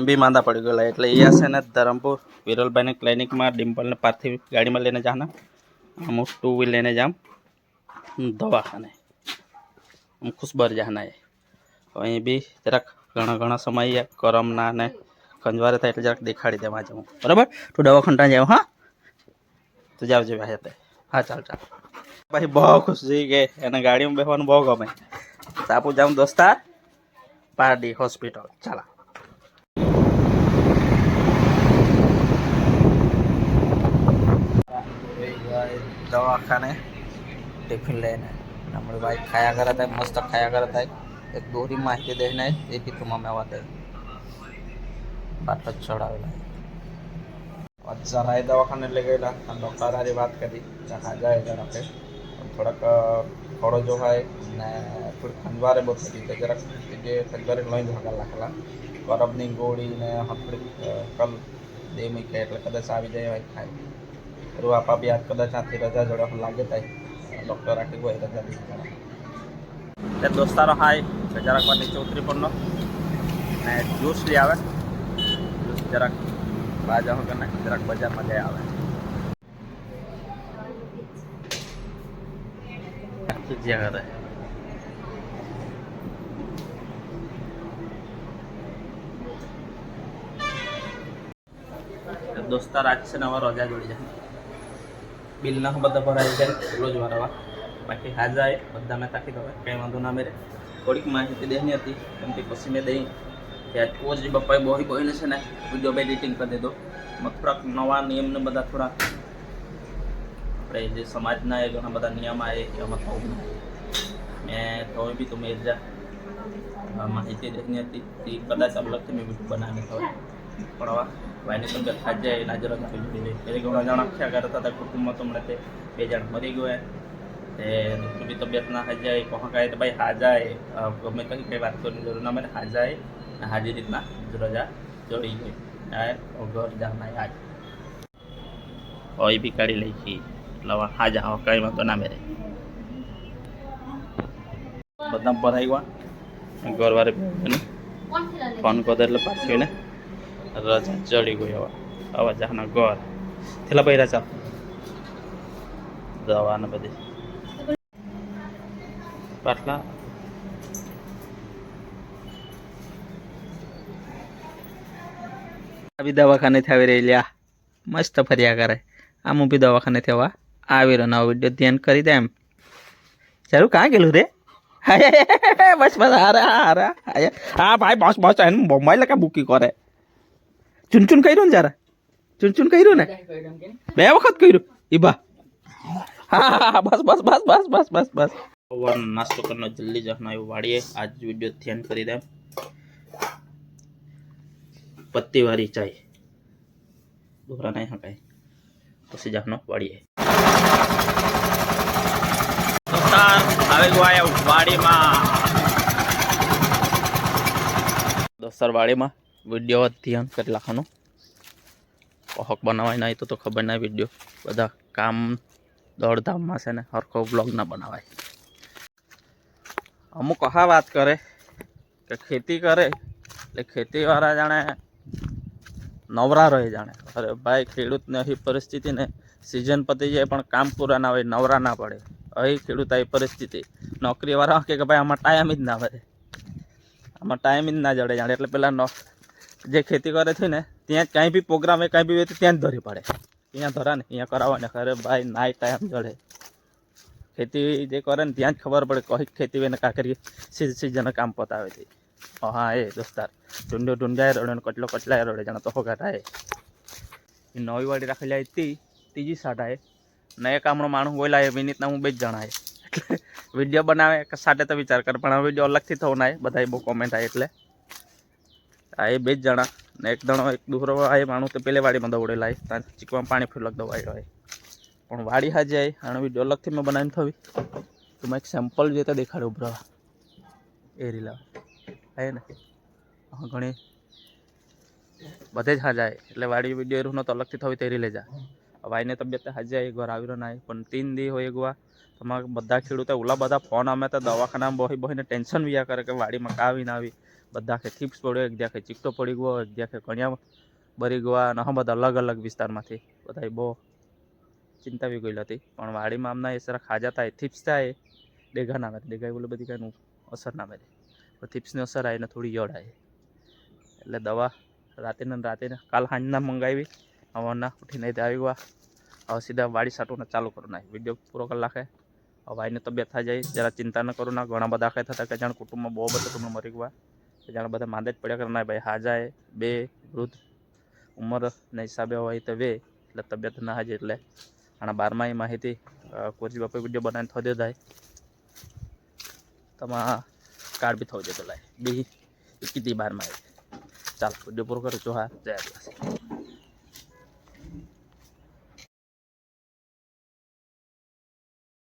M भी मांदा पड़ गए एट धरमपुर विरल भाई क्लिनिक में डिम्पल ने पार्थिव गाड़ी में लेने जाना हम टू व्हील लेने जाम दवाखाने हम खुशबर जाना है अँ भी जरा घना घना समय करम ना ने खंजवार था जरा दिखाड़ी देवा जाऊँ बराबर तू दवाखंडा जाओ हाँ तो जाओ जो भाई ते हाँ चल चल भाई बहुत खुश जी गए गाड़ी में बेहन बहुत गमे तो आप जाऊँ दोस्तार पार्टी हॉस्पिटल चला દવાખાને ટિફિન લઈને હમણાં ભાઈ ખાયા કરત आहे मस्त खाया करत आहे एक दोरी माहिती देणे आहे ते बी तुम्हाला वाटत आहे बाटत चढावेला आहे आज जरा आहे दवाखान्याला गेला आणि डॉक्टरांनी बात करी जहाँ जाए जरा पे થોડાક થોડો જો હોય ને થોડી ખંજવારે બહુ થતી તો જરાક જે ખંજવારે લઈ ભાગા લાખેલા કરબની ગોળી ને થોડીક કલ દે મૂકે એટલે કદાચ આવી જાય હોય ખાય રૂ આપા બી આજ કદાચ આથી રજા જોડે લાગે થાય ડૉક્ટર આખી હોય રજા દીધી તે દોસ્તારો હાય તો જરાક વાર નીચે ઉતરી પડનો ને જ્યુસ લઈ આવે. જ્યુસ જરાક બાજા વગર ને જરાક બજારમાં જઈ આવે. જ્યાં કરે દોસ્તાર, આજ છે ને રજા જોડી જાય. બિલના બધા ભરાઈ જાય એટલો જ વારવા બાકી હાજા એ બધા મેં તાકી દવા કંઈ વાંધો ના મેરે થોડીક માહિતી દેની હતી કેમ કે પછી મેં દઈ કે આજ પોચ બપ્પાએ બોહી બોહીને છે ને વીડિયો બે એડિટિંગ કરી દીધો એમાં થોડાક નવા નિયમને બધા થોડા આપણે જે સમાજના એ ઘણા બધા નિયમ આવે એમાં થવું મેં તો બી તમે એજા માહિતી દેની હતી તે કદાચ અલગથી મેં વીડિયો બનાવીને થવા પણ હવે ભાઈની તબિયત ખાઈ જાય એના જરા જોઈ લે એ ઘણા જણા ખ્યા કરતા હતા કુટુંબમાં તો હમણાં તે બે જણ મરી ગયા તે દુઃખની તબિયત ના હાઈ જાય કોણ કહે તો ભાઈ હાજાય ગમે કંઈ કંઈ વાત કરવાની જરૂર ના મને હાજાય હાજી રીતના રજા જોડી ગઈ ઘર જાના આજ હોય બી કાઢી લઈ એટલે હાજા કંઈ વાંધો ના મેરે બધા ભરાઈ ગયા ઘરવાળે ફોન કરતો એટલે પાછું ને રજા ચડી ગઈ હવે. હવે જાના ઘર. થેલા ભાઈ રજા દવા ને બધી. પાટલા. આવી દવાખાને આવી રહી લ્યા. મસ્ત ફર્યા કરે. આમ બી દવાખાને થવા આવી રહ્યો. નવો વીડિયો ધ્યાન કરી દે એમ. સારું કાં ગયેલું રે? બસ બસ, હારા હારા. હા, ભાઈ, બસ બસ. એને મોબાઈલ કા બુકી કરે. ચૂન ચૂન કર્યું ને જરા ચૂન ચૂન કર્યું ને? બે વખત કર્યું? ઈબા હા હા, હા, બસ બસ બસ બસ બસ બસ બસ. સવારનો નાસ્તો કરનો જલ્દી જવાનો એવું વાળીએ. આજ વીડિયો ધ્યાન કરી દે. પત્તી વાળી ચાય. દોરા નહીં હકાય. પછી જવાનો વાળીએ. દોસ્તાર આવી ગયો વાડીમાં. દોસ્તાર વાડીમાં. વીડિયો ધ્યાન કરી રાખવાનો પહોક બનાવાય નહીં તો તો ખબર નહીં વીડિયો બધા કામ દોડધામમાં છે ને, હરખો બ્લોગ ના બનાવાય. અમુક હા વાત કરે કે ખેતી કરે, એટલે ખેતીવાળા જાણે નવરા રહે જાણે. અરે ભાઈ, ખેડૂતને અહીં પરિસ્થિતિને સિઝન પતી જાય પણ કામ પૂરા ના હોય, નવરા ના પડે. અહીં ખેડૂત આવી પરિસ્થિતિ. નોકરીવાળા કે ભાઈ આમાં ટાઈમ જ ના વધે. આમાં ટાઈમ જ ના જડે જાણે. એટલે પેલા જે ખેતી કરે છે ને, ત્યાં કાંઈ બી પ્રોગ્રામ એ કાંઈ બી હોય તો ત્યાં જ ધરી પડે. અહીંયા ધરા ને, અહીંયા કરાવવા ને ખરે ભાઈ, નાય ટાઈમ જડે. ખેતી જે કરે ને, ત્યાં જ ખબર પડે કઈ ખેતી હોય ને કાંકરી સિઝન કામ પતાવે છે. હા, એ દોસ્તાર. ઢુંડો ઢુંડાય રડે ને, કટલો કટલાય રડે, જાણે તો ઘટાય એ નવી વાડી રાખેલી હતી, ત્રીજી સાટાએ ને એક હમણાં માણસ બોલાય વિનીતના હું બે જ જણાય એટલે વીડિયો બનાવે કે તો વિચાર કરે, પણ હવે વીડિયો અલગથી થવો ના બધા બહુ કોમેન્ટ આવે એટલે. આ બે જ જણા ને એક દણો એક દૂસરો આ માણસ તો પેલે વાડીમાં દોડેલા ત્યાં ચીકવામાં પાણી ફેરલક દવાઈ હોય પણ વાડી હાજે આવી અને બીજો અલગથી મેં બનાવીને થવી. તો મેં એક સેમ્પલ જે તો દેખાડ્યું ઉભરા એ રીલા હે ને. ઘણી બધે જ હાજાય એટલે વાડી વીડિયો એરું તો અલગથી થવી તે રીલે હવે આઈને તબિયત હાજી આવી ઘર આવ્યો ના પણ તીન દી હોય ગવા તમારે બધા ખેડૂતો ઓલા બધા ફોન, અમે તો દવાખાનામાં બહી બહીને ટેન્શન વ્યા કરે કે વાડીમાં કાવી ના આવી. બધા આખે થીપ્સ પડ્યો, એક દ્યાખે ચીકટો પડી ગયો, એક દ્યાખે કણિયા બરી ગયા, અને હા બધા અલગ અલગ વિસ્તારમાંથી. બધા બહુ ચિંતા બી ગયેલી હતી. પણ વાડીમાં આમના એ સરા ખાજા થાય થીપ્સ થાય ડેઘા ના આવે ડેઘા બોલે બધી કાંઈ અસર ના મારે. પણ થીપ્સની અસર આવે ને થોડી યડ આવે એટલે દવા રાતે ને રાતે કાલ સાંજના મંગાવી. હવાના ઉઠીને તે આવી ગયા હવે સીધા વાડી સાટુને ચાલુ કરું નાખ વીડિયો પૂરો કરી નાખે. હવે ભાઈની તબિયત થઈ જાય. જરા ચિંતા ન કરું. ના, ઘણા બધા આખે થતા કે જાણે કુટુંબમાં બહુ બધા તમને મરી ગયા. કે જાણે બધા માંદે જ પડ્યા કરે ના, ભાઈ હાજાએ બે, વૃદ્ધ ઉંમરના હિસાબે હોય તો વે. એટલે તબિયત ના હાજે એટલે. આના બારમાની માહિતી કોચી બાપે વીડિયો બનાવીને થયો થાય તમારા કાર્ડ બી થવું જતો લાય. બી કીધી બારમાં ચાલો, વીડિયો પૂરો કરું છું. હા, જય આદિવાસી.